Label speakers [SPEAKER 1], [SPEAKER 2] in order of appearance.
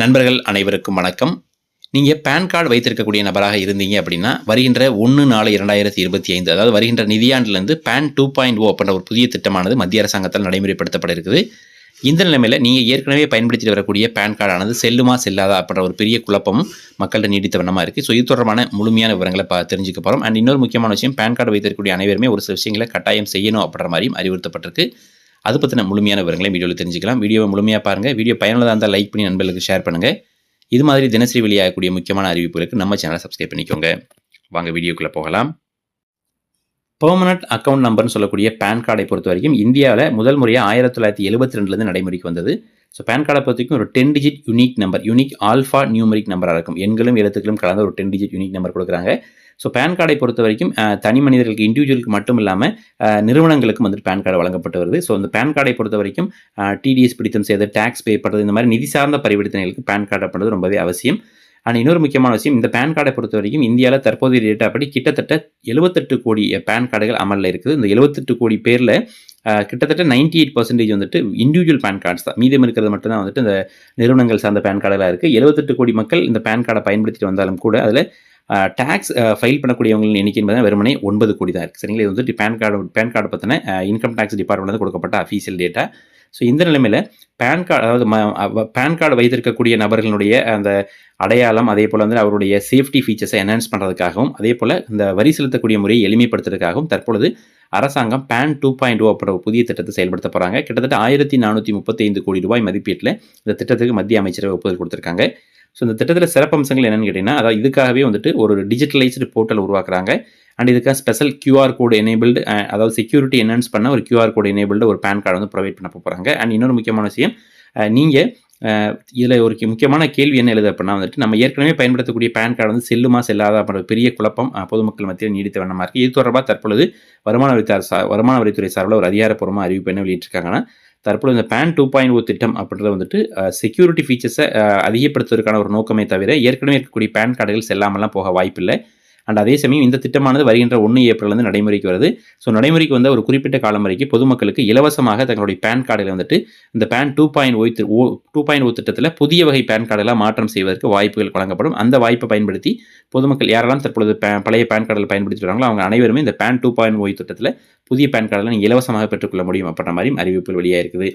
[SPEAKER 1] நண்பர்கள் அனைவருக்கும் வணக்கம். நீங்கள் பேன் கார்டு வைத்திருக்கக்கூடிய நபராக இருந்தீங்க அப்படின்னா வருகின்ற ஒன்று நாலு இரண்டாயிரத்தி இருபத்தி ஐந்து அதாவது வருகின்ற நிதியாண்டிலிருந்து பேன் டூ பாயிண்ட் ஓ அப்படின்ற ஒரு புதிய திட்டமானது மத்திய அரசாங்கத்தால் நடைமுறைப்படுத்தப்பட இருக்குது. இந்த நிலைமையில் நீங்கள் ஏற்கனவே பயன்படுத்திட்டு வரக்கூடிய பேன் கார்டானது செல்லுமா செல்லாதா அப்படின்ற ஒரு பெரிய குழப்பமும் மக்கள்கிட்ட நீடித்த வண்ணமாக இருக்குது ஸோ இது தொடர்பான முழுமையான விவரங்களை பா தெரிஞ்சுக்க போகிறோம் அண்ட் இன்னொரு முக்கியமான விஷயம் பேன் கார்டு வைத்திருக்கக்கூடிய அனைவருமே ஒரு சில விஷயங்களை கட்டாயம் செய்யணும் அப்படின்ற மாதிரியும் அறிவுறுத்தப்பட்டிருக்கு. அது பற்றின முழுமையான விவரங்களை வீடியோவில் தெரிஞ்சுக்கலாம். வீடியோவை முழுமையாக பாருங்கள் வீடியோ பயனுள்ளதாக இருந்தால் லைக் பண்ணி நண்பர்களுக்கு ஷேர் பண்ணுங்கள் இது மாதிரி தினசரி வெளியாகக்கூடிய முக்கியமான அறிவிப்புகளுக்கு நம்ம சேனலை சப்ஸ்கிரைப் பண்ணிக்கோங்க. வாங்க வீடியோக்குள்ளே போகலாம். பெர்மனன்ட் அக்கௌண்ட் நம்பர்னு சொல்லக்கூடிய பேன் கார்டை பொறுத்த வரைக்கும் இந்தியாவில் முதல் முறையாக ஆயிரத்தி தொள்ளாயிரத்தி எழுபத்தி ரெண்டுலேருந்து நடைமுறைக்கு வந்தது. ஸோ பேன் கார்டை பொறுத்த வரைக்கும் ஒரு ten digit unique number unique alphanumeric நம்பராக இருக்கும். எண்களும் எழுத்துக்களும் கலந்த ஒரு டென் டிஜிட் யூனிக் நம்பர் கொடுக்குறாங்க. ஸோ பேன் கார்டை பொறுத்த வரைக்கும் தனி மனிதர்களுக்கு இண்டிவிஜுவலுக்கு மட்டும் இல்லாமல் நிறுவனங்களுக்கும் வந்துட்டு பேன் கார்டு வழங்கப்பட்டு வருது. ஸோ அந்த பேன் கார்டை பொறுத்த வரைக்கும் டிடிஎஸ் பிடித்தம் செய்து டேக்ஸ் பே பண்ணுறது இந்த மாதிரி நிதி சார்ந்த பரிவர்த்தனைகளுக்கு பேன் கார்டு பண்ணுறது ரொம்பவே அவசியம். ஆனால் இன்னொரு முக்கியமான விஷயம் இந்த பேன் கார்டை பொறுத்த வரைக்கும் இந்தியாவில் தற்போதைய டேட்டா படி கிட்டத்தட்ட எழுபத்தெட்டு கோடி பேன் கார்டுகள் அமலில் இருக்குது. இந்த எழுபத்தெட்டு கோடி பேரில் கிட்டத்தட்ட 98% எயிட் பர்சன்டேஜ் வந்துட்டு இண்டிவிஜுவல் பேன் கார்ட்ஸ் தான். மீதம் இருக்கிறது மட்டும்தான் வந்துட்டு இந்த நிறுவனங்கள் சார்ந்த பேன் கார்டெல்லாம் இருக்குது எழுபத்தெட்டு கோடி மக்கள் இந்த பேன் கார்டை பயன்படுத்திட்டு வந்தாலும் கூட அதில் டேக்ஸ் ஃபைல் பண்ணக்கூடியவங்களின் எண்ணிக்கை என்பது வெறுமனே ஒன்பது கோடி தான் இருக்குது சரிங்களா? இது வந்துட்டு பேன் கார்டு பேன் கார்டு பற்றின இன்கம் டேக்ஸ் டிபார்ட்மெண்ட் கொடுக்கப்பட்ட அஃபீஷியல் டேட்டா ஸோ இந்த நிலைமையில் பேன் கார்டு அதாவது பேன் கார்டு வைத்திருக்கக்கூடிய நபர்களுடைய அந்த அடையாளம் அதே போல் வந்து அவருடைய சேஃப்டி ஃபீச்சர்ஸை என்ஹான்ஸ் பண்ணுறதுக்காகவும் அதே போல் இந்த வரி செலுத்தக்கூடிய முறையை எளிமைப்படுத்துறதுக்காகவும் தற்பொழுது அரசாங்கம் பேன் டூ பாயிண்ட் ஓ அப்படின்ற புதிய திட்டத்தை செயல்படுத்த போகிறாங்க கிட்டத்தட்ட ஆயிரத்தி நானூற்றி முப்பத்தைந்து கோடி ரூபாய் மதிப்பீட்டில் இந்த திட்டத்துக்கு மத்திய அமைச்சரவை ஒப்புதல் கொடுத்துருக்காங்க. ஸோ இந்த திட்டத்தில் சிறப்பம்சங்கள் என்னென்னு கேட்டிங்கன்னா அதாவது இதுக்காகவே வந்துட்டு ஒரு டிஜிட்டலைஸ்டு போர்ட்டல் உருவாக்குறாங்க. அண்ட் இதுக்காக ஸ்பெஷல் கியூஆர் கோடு எனேபிள்டு அதாவது செக்யூரிட்டி என்ஹான்ஸ் பண்ண ஒரு கியூஆர் கோடு எனேபிள்டு ஒரு பேன் கார்டு வந்து ப்ரொவைட் பண்ண போகிறாங்க அண்ட் இன்னொரு முக்கியமான விஷயம் நீங்கள் இதில் ஒரு முக்கியமான கேள்வி என்ன எழுது அப்படின்னா வந்துட்டு நம்ம ஏற்கனவே பயன்படுத்தக்கூடிய பேன் கார்டு வந்து செல்லுமா செல்லாதா அப்படின்ற பெரிய குழப்பம் பொதுமக்கள் மத்தியில் நீடித்த வண்ணமாக இருக்குது இது தொடர்பாக தற்பொழுது வருமான வரித்தார் சா வருமான வரித்துறை சார்பில் ஒரு அதிகாரப்பூர்வமாக அறிவிப்பு என்ன வெளியிட்டிருக்காங்கன்னா தற்பொழுது இந்த பேன் டூ பாயிண்ட் ஓ திட்டம் அப்படின்றது வந்துட்டு செக்யூரிட்டி ஃபீச்சர்ஸை அதிகப்படுத்துவதற்கான ஒரு நோக்கமே தவிர ஏற்கனவே இருக்கக்கூடிய பேன் கார்டுகள் செல்லாமலாம் போக வாய்ப்பில்லை. அண்ட் அதே சமயம் இந்த திட்டமானது வருகின்ற ஒன்று ஏப்ரல்லேருந்து நடைமுறைக்கு வருது. ஸோ நடைமுறைக்கு வந்த ஒரு குறிப்பிட்ட காலம் வரைக்கும் பொதுமக்களுக்கு இலவசமாக தங்களுடைய பேன் கார்டில் வந்துட்டு இந்த PAN two point O O two point O திட்டத்தில் புதிய வகை பேன் கார்டெல்லாம் மாற்றம் செய்வதற்கு வாய்ப்புகள் வழங்கப்படும். அந்த வாய்ப்பை பயன்படுத்தி பொதுமக்கள் யாரெல்லாம் தற்பொழுது பழைய பேன் கார்டில் பயன்படுத்தி வராங்களோ அவங்க அனைவருமே இந்த பேன் டூ பாயிண்ட் ஓய் திட்டத்தில் புதிய பேன் கார்டெல்லாம் நீங்கள் இலவசமாக பெற்றுக்கொள்ள முடியும் அப்படின்ற மாதிரியும் அறிவிப்புகள் வெளியாக இருக்குது